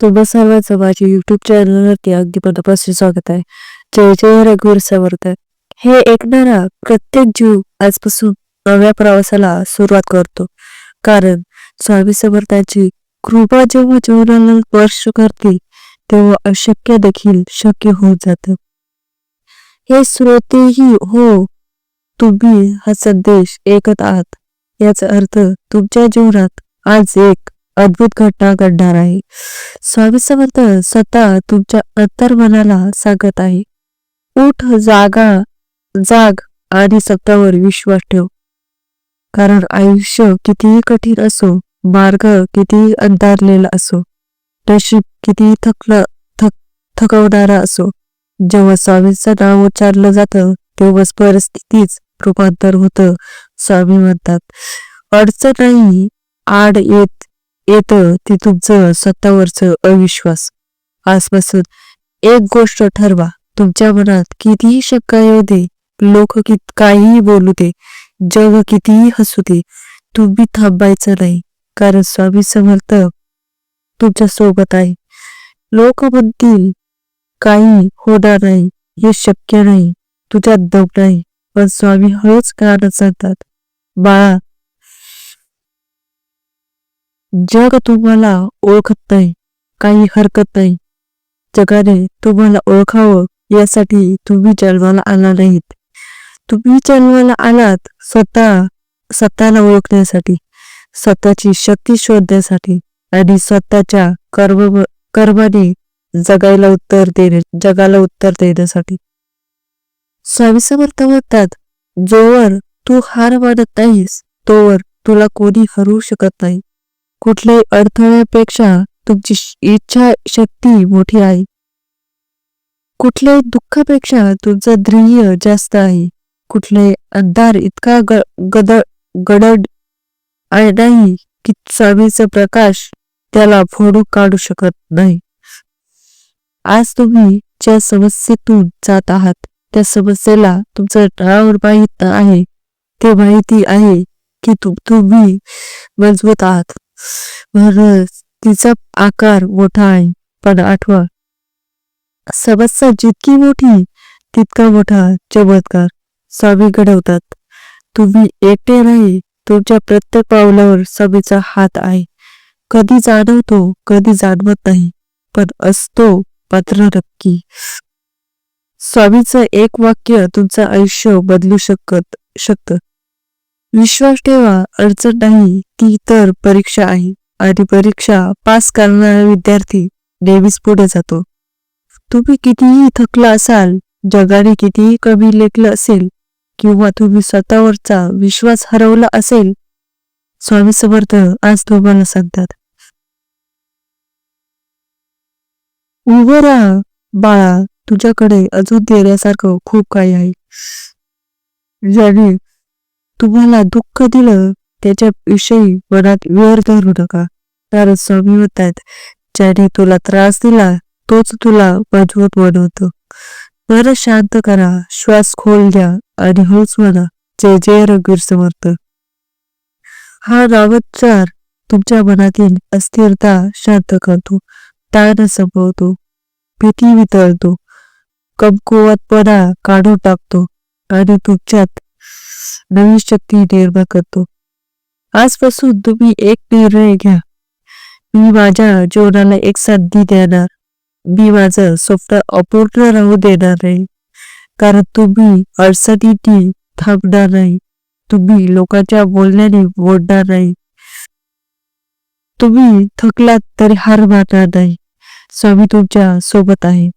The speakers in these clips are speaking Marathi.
तुम्हा सर्वांचं माझ्या युट्यूब चॅनलवरती अगदी मनापासून स्वागत आहे. जय जय रघुवीर समर्थ हे ऐकणारा प्रत्येक जीव आजपासून नव्या प्रवासाला सुरुवात करतो. कारण स्वामी समर्थांची कृपा जेव्हा जीवनाला स्पर्श करते तेव्हा अशक्य देखील शक्य होऊन जात. हे श्रोतेही हो तुम्ही हा संदेश ऐकत आहात. याचा अर्थ तुमच्या जीवनात आज एक अद्भुत घटना घडणार आहे. स्वामी समर्थ स्वतः तुमच्या अंतर्मनाला सांगत आहे. उठ जागा जाग आणि स्वतःवर विश्वास ठेव. कारण आयुष्य कितीही कठीण असो मार्ग कितीही अंधारलेला असो नशीब कितीही थकलं थक थकवणारा असो जेव्हा स्वामींचं नाव उच्चारलं जातं तेव्हाच परिस्थितीच रूपांतर होतं स्वामी म्हणतात. अडचण नाही आड येत. येतं ते तुमचं स्वतःवरचं अविश्वास. आजपासून एक गोष्ट ठरवा तुमच्या मनात कितीही शंका येऊ दे लोक कित काहीही बोलू दे जग कितीही हसू दे तुम्ही थांबायचं नाही कारण स्वामी समर्थ तुमच्यासोबत आहे. लोक म्हणतील काही होणार नाही हे शक्य नाही तुझ्यात दम नाही. पण स्वामी हळूच कारण सांगतात बाळा जग तुम्हाला ओळखत नाही काही हरकत नाही जगाने तुम्हाला ओळखावं यासाठी तुम्ही जन्माला आला नाहीत. तुम्ही जन्माला आलात स्वतः स्वतःला ओळखण्यासाठी स्वतःची शक्ती शोधण्यासाठी आणि स्वतःच्या कर्म कर्माने जगायला उत्तर देणे जगाला उत्तर देण्यासाठी. स्वामी समर्थ म्हणतात जोवर तू हार मानत नाहीस तोवर तुला कोणी हरवू शकत नाही. कुठल्याही अडथळ्यापेक्षा तुमची इच्छा शक्ती मोठी आहे. कुठल्याही दुःखापेक्षा तुमचं ध्येय जास्त आहे. कुठलाही अंधार इतका ग गद गडद आहे नाही की स्वामीचा प्रकाश त्याला फोडून काढू शकत नाही. आज तुम्ही ज्या समस्येतून जात आहात त्या समस्येला तुमचं नाव माहीत आहे. ते माहिती आहे की तुम्ही मजबूत आहात. भरस तिचा आकार मोठा आहे पण आठवा. समस्या जितकी मोठी तितका मोठा चमत्कार स्वामी घडवतात. तुम्ही एकटे नाही तुमच्या प्रत्येक पावलावर स्वामीचा हात आहे. कधी जाणवतो कधी जाणवत नाही पण असतो पात्र नक्की. स्वामीचं एक वाक्य तुमचं आयुष्य बदलू शकत शकतं. विश्वास ठेवा अडचण नाही. ती तर परीक्षा आहे आणि परीक्षा पास करणारा विद्यार्थी नेहमीच पुढे जातो. तुम्ही कितीही थकला असाल जगाने कितीही कमी लेखलं असेल किंवा तुम्ही स्वतःवरचा विश्वास हरवला असेल स्वामी समर्थ आज तुम्हाला सांगतात. उभं राहा बाळा. तुझ्याकडे अजून देण्यासारखं खूप काही आहे. ज्याने तुम्हाला दुःख दिलं त्याच्या विषयी मनात वेळ धरू नका. कारण स्वामी म्हणतात ज्याने तुला त्रास दिला तोच तुला मजबूत बनवतो. मन शांत करा श्वास खोल द्या आणि हळूच म्हणा जय जय रघुवीर समर्थ. हा नावोच्चार तुमच्या मनातील अस्थिरता शांत करतो ताण संपवतो भीती वितळतो कमकुवतपणा काढून टाकतो आणि तुमच्यात नवी शक्ती निर्माण करतो. आजपासून तुम्ही एक निर्णय घ्या. मी माझ्या जीवनाला एक संधी देणार. मी माझं स्वप्न अपूर्ण राहू देणार नाही. कारण तुम्ही अडचणींनी थांबणार नाही. तुम्ही लोकांच्या बोलण्याने मोडणार नाही. तुम्ही थकलात तरी हार मारणार नाही. स्वामी तुमच्यासोबत आहे.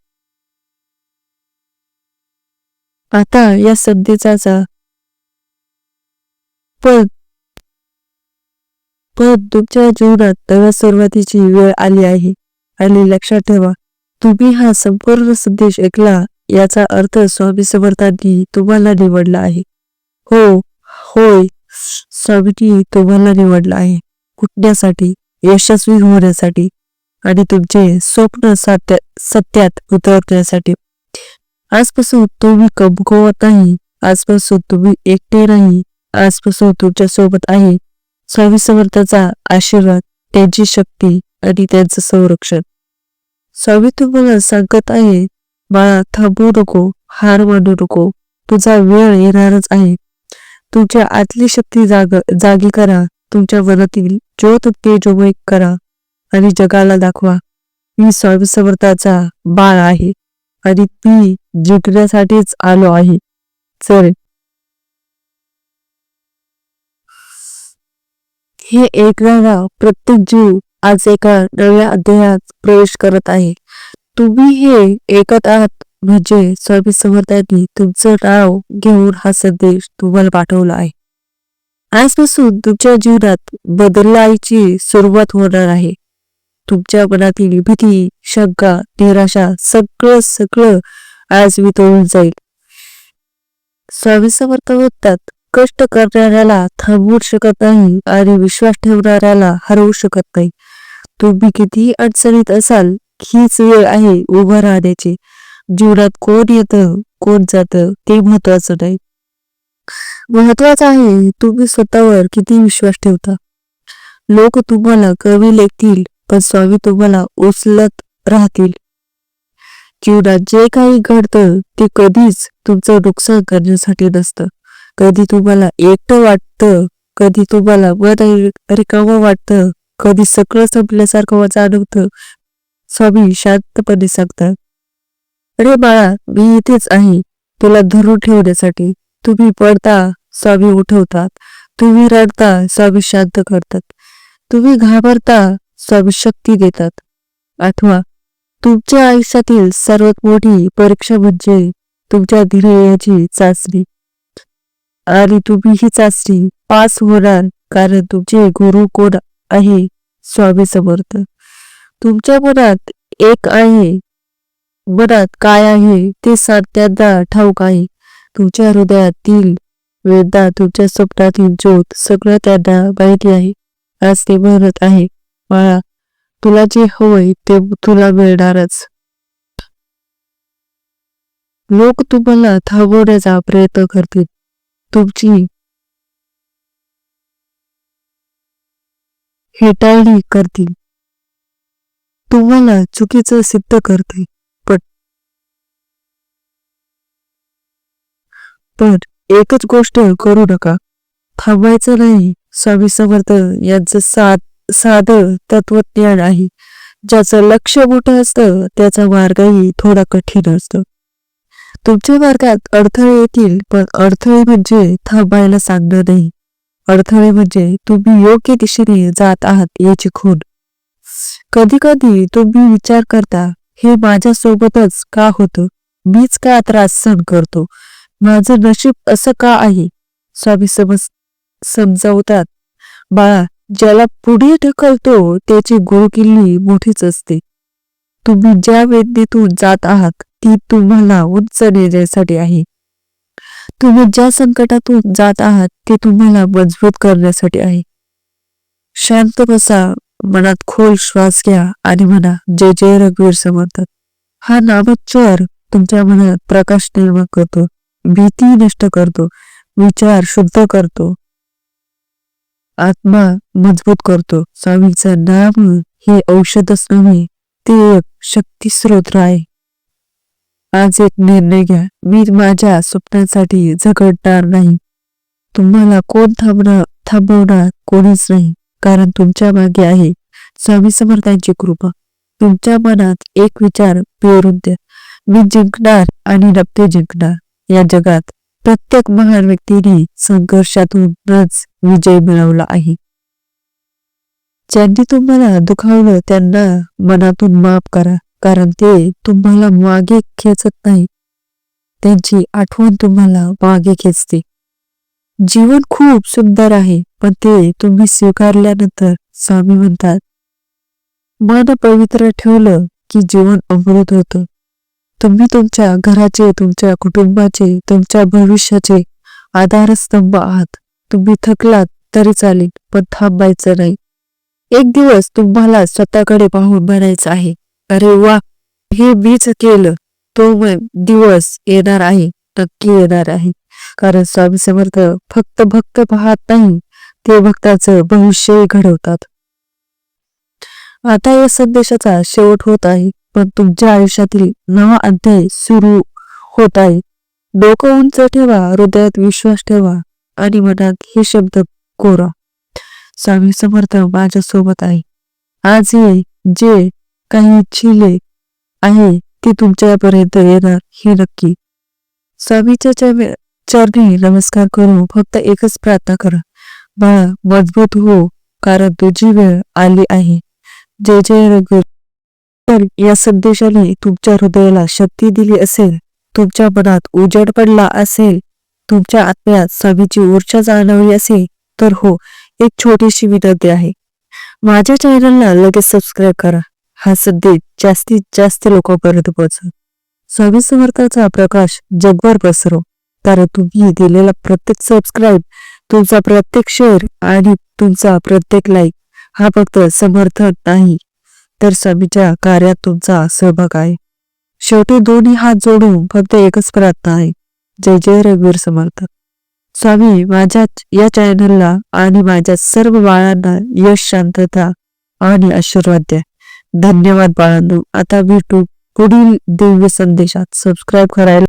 आता या संधीचा पण पद तुमच्या जीवनात नव्या सुरुवातीची वेळ आली आहे. आणि लक्षात ठेवा तुम्ही हा संपूर्ण संदेश ऐकला याचा अर्थ स्वामी समर्थांनी तुम्हाला निवडला आहे. हो होय स्वामींनी तुम्हाला निवडला आहे. कुठण्यासाठी? यशस्वी होण्यासाठी. आणि तुमचे स्वप्न सत्य सत्यात उतरवण्यासाठी. आजपासून तुम्ही कमकुवत नाही. आजपासून तुम्ही एकटे नाही. आजपासून तुमच्यासोबत आहे. स्वामी समर्थाचा आशीर्वाद त्यांची शक्ती आणि त्यांचं संरक्षण. स्वामी तुम्हाला सांगत आहे बाळा थांबू नको हार मानू नको. तुझा वेळ येणारच आहे. तुमच्या आतली शक्ती जाग जागी करा. तुमच्या मनातील ज्योत तेजोमय करा आणि जगाला दाखवा. मी स्वामी समर्थाचा बाळ आहे आणि ती जिंकण्यासाठीच आलो आहे. चल. हे ऐकणारा प्रत्येक जीव आज एका नव्या अध्यायात प्रवेश करत आहे. तुम्ही हे ऐकत आहात म्हणजे स्वामी समर्थांनी तुमचं नाव घेऊन हा संदेश तुम्हाला पाठवला आहे. आजपासून तुमच्या जीवनात बदलायची सुरुवात होणार आहे. तुमच्या मनातील भीती शंका निराशा सगळं सगळं आज वितळून जाईल. स्वामी समर्थ म्हणतात कष्ट करणाऱ्याला थांबवू शकत नाही आणि विश्वास ठेवणाऱ्याला हरवू शकत नाही. तुम्ही किती अडचणीत असाल हीच वेळ आहे उभं राहण्याची. जीवनात कोण येतं कोण जातं ते महत्वाचं नाही. महत्वाचं आहे तुम्ही स्वतःवर किती विश्वास ठेवता. लोक तुम्हाला कमी लेखतील पण स्वामी तुम्हाला उचलत राहतील. जीवनात जे काही घडतं ते कधीच तुमचं नुकसान करण्यासाठी नसतं. कधी तुम्हाला एकटं वाटतं कधी तुम्हाला मन रिकावं वाटतं कधी सगळं संपल्यासारखं जाणवतं स्वामी शांतपणे सांगतात. अरे बाळा मी इथेच आहे तुला धरून ठेवण्यासाठी. तुम्ही पडता स्वामी उठवतात. तुम्ही रडता स्वामी शांत करतात. तुम्ही घाबरता स्वामी शक्ती देतात. आठवा तुमच्या आयुष्यातील सर्वात मोठी परीक्षा म्हणजे तुमच्या धैर्याची चाचणी. आणि तुम्ही ही चाचणी पास होणार कारण तुमचे गुरु कोण आहे? स्वामी समर्थ. तुमच्या मनात एक आहे. मनात काय आहे? ते त्यांना ठाऊक आहे. तुमच्या हृदयातील वेदना तुमच्या स्वप्नातील ज्योत सगळं त्यांना माहिती आहे. आज ते म्हणत आहे बाळा तुला जे हवंय ते तुला मिळणारच. लोक तुम्हाला थांबवण्याचा प्रयत्न करतील. तुमची. हेटाळणी करतील. तुम्हाला चुकीचं सिद्ध करते पण पण एकच गोष्ट करू नका. थांबायचं नाही. स्वामी समर्थ यांचं साध साध तत्वज्ञान आहे. ज्याचं लक्ष मोठं असतं त्याचा मार्गही थोडा कठीण असतो. तुमच्या मार्गात अडथळे येतील पण अडथळे म्हणजे थांबायला सांगणं नाही. अडथळे म्हणजे तुम्ही योग्य दिशेने जात आहात याची खूण कधी कधी तुम्ही विचार करता हे माझ्या सोबतच का होतं? मीच का त्रास सहन करतो? माझं नशीब असं का आहे? स्वामी समज समजावतात. बाळा ज्याला पुढे ढकलतो त्याची गुरुकिल्ली मोठीच असते. तुम्ही ज्या वेदनेतून जात आहात ती तुम्हाला उंच नेण्यासाठी आहे. तुम्ही ज्या संकटातून जात आहात ते तुम्हाला मजबूत करण्यासाठी आहे. शांत बसा मनात खोल श्वास घ्या आणि म्हणा जय जय रघुवीर समर्थक हा नामोच्चार तुमच्या मनात प्रकाश निर्माण करतो भीती नष्ट करतो विचार शुद्ध करतो. आत्मा मजबूत करतो. स्वामीचं नाम हे औषधच नव्हे ते एक शक्ती स्रोत आहे. आज एक निर्णय घ्या. मी माझ्या स्वप्नांसाठी झगडणार नाही. तुम्हाला कोण थांबणार थांबवणार कोणीच नाही. कारण तुमच्या मागे आहे स्वामी समर्थांची कृपा. तुमच्या मनात एक विचार पेरून द्या. मी जिंकणार आणि नक्की जिंकणार. या जगात प्रत्येक महान व्यक्तीने संघर्षातूनच विजय मिळवला आहे. ज्यांनी तुम्हाला दुखावलं त्यांना मनातून माफ करा. कारण ते तुम्हाला मागे खेचत नाही. त्यांची आठवण तुम्हाला मागे खेचते. जीवन खूप सुंदर आहे पण ते तुम्ही स्वीकारल्यानंतर स्वामी म्हणतात मन पवित्र ठेवलं की जीवन अमृत होतं. तुम्ही तुमच्या घराचे तुमच्या कुटुंबाचे तुमच्या भविष्याचे आधारस्तंभ आहात. तुम्ही थकलात तरी चालेल पण थांबायचं नाही. एक दिवस तुम्हाला स्वतःकडे पाहून बनायचं आहे. अरे वा हे बीच केलं. तो दिवस येणार आहे नक्की येणार आहे. कारण स्वामी समर्थ फक्त भक्त पाहत नाही ते भक्ताचं भविष्यही घडवतात. आता या संदेशाचा शेवट होत आहे पण तुमच्या आयुष्यातील नवा अध्याय सुरू होत आहे. डोकं उंच ठेवा हृदयात विश्वास ठेवा आणि मनात हे शब्द कोरा. स्वामी समर्थ माझ्या सोबत आहे. आज हे जे काही इच्छिले आहे ती तुमच्यापर्यंत येणार हे नक्की. स्वामीच्या चरणी नमस्कार करून फक्त एकच प्रार्थना करा. बाळा मजबूत हो कारण तुझी वेळ आली आहे. जय जय रघु तर या संदेशाने तुमच्या हृदयाला शक्ती दिली असेल तुमच्या मनात उजड पडला असेल तुमच्या आत्म्यात स्वामीची ऊर्जा जाणवली असेल तर हो एक छोटीशी विनंती आहे. माझ्या चॅनलला लगेच सबस्क्राईब करा. हा संदेश जास्तीत जास्त लोकांपर्यंत पोहोचव स्वामी समर्थाचा प्रकाश जगभर पसरो कारण तुम्ही दिलेला प्रत्येक सबस्क्राईब तुमचा प्रत्येक शेअर आणि तुमचा प्रत्येक लाईक हा फक्त समर्थन नाही तर स्वामीच्या कार्यात तुमचा सहभाग आहे. शेवटी दोन्ही हात जोडून फक्त एकच प्रार्थना आहे. जय जय रघुवीर समर्थ. स्वामी माझ्या या चॅनलला आणि माझ्या सर्व बाळांना यश शांतता आणि आशीर्वाद द्या. धन्यवाद बाळांनो. आता भेटू पुढील दिव्य संदेशात. सबस्क्राईब करायला